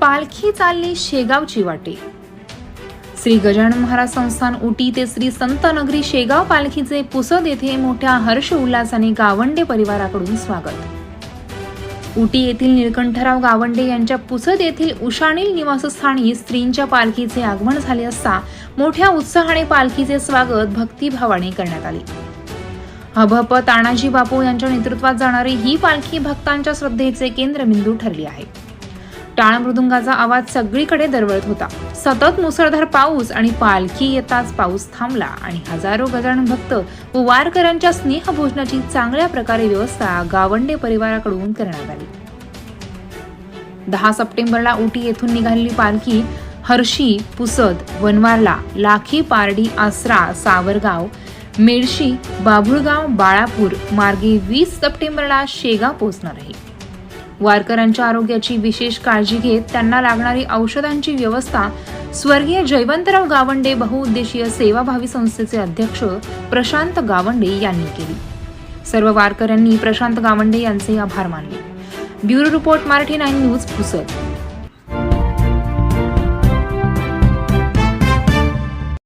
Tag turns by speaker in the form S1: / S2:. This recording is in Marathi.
S1: पालखी चालली शेगावची वाटे. श्री गजानन महाराज संस्थान उटी ते श्री संत नगरी शेगाव पालखीचे पुसद येथे मोठ्या हर्ष उल्हासाने गावंडे परिवाराकडून स्वागत. उटी येथील निळकंठराव गावंडे यांच्या पुसद येथील उशाणील निवासस्थानी स्त्रींच्या पालखीचे आगमन झाले असता मोठ्या उत्साहाने पालखीचे स्वागत भक्तिभावाने करण्यात आले. अभप तानाजी बापू यांच्या नेतृत्वात जाणारी ही पालखी भक्तांच्या श्रद्धेचे केंद्रबिंदू ठरली आहे. टाळ मृदुंगाचा आवाज सगळीकडे दरवळत होता. सतत मुसळधार पाऊस आणि पालखी येताच पाऊस थांबला आणि हजारो गजानन भक्त व वारकऱ्यांच्या स्नेहभोजनाची चांगल्या प्रकारे व्यवस्था गावंडे परिवाराकडून करण्यात आली. दहा सप्टेंबरला उटी येथून निघालेली पालखी हर्षी पुसद वनवारला लाखी पारडी आसरा सावरगाव मेडशी बाभुळगाव बाळापूर मार्गे वीस सप्टेंबरला शेगाव पोहोचणार आहे. वारकऱ्यांच्या आरोग्याची विशेष काळजी घेत त्यांना लागणारी औषधांची व्यवस्था स्वर्गीय जयवंतराव गावंडे बहुउद्देशीय सेवाभावी संस्थेचे अध्यक्ष प्रशांत गावंडे यांनी केली. सर्व वारकऱ्यांनी प्रशांत गावंडे यांचे आभार मानले. Bureau report Marathi nine news Pusad.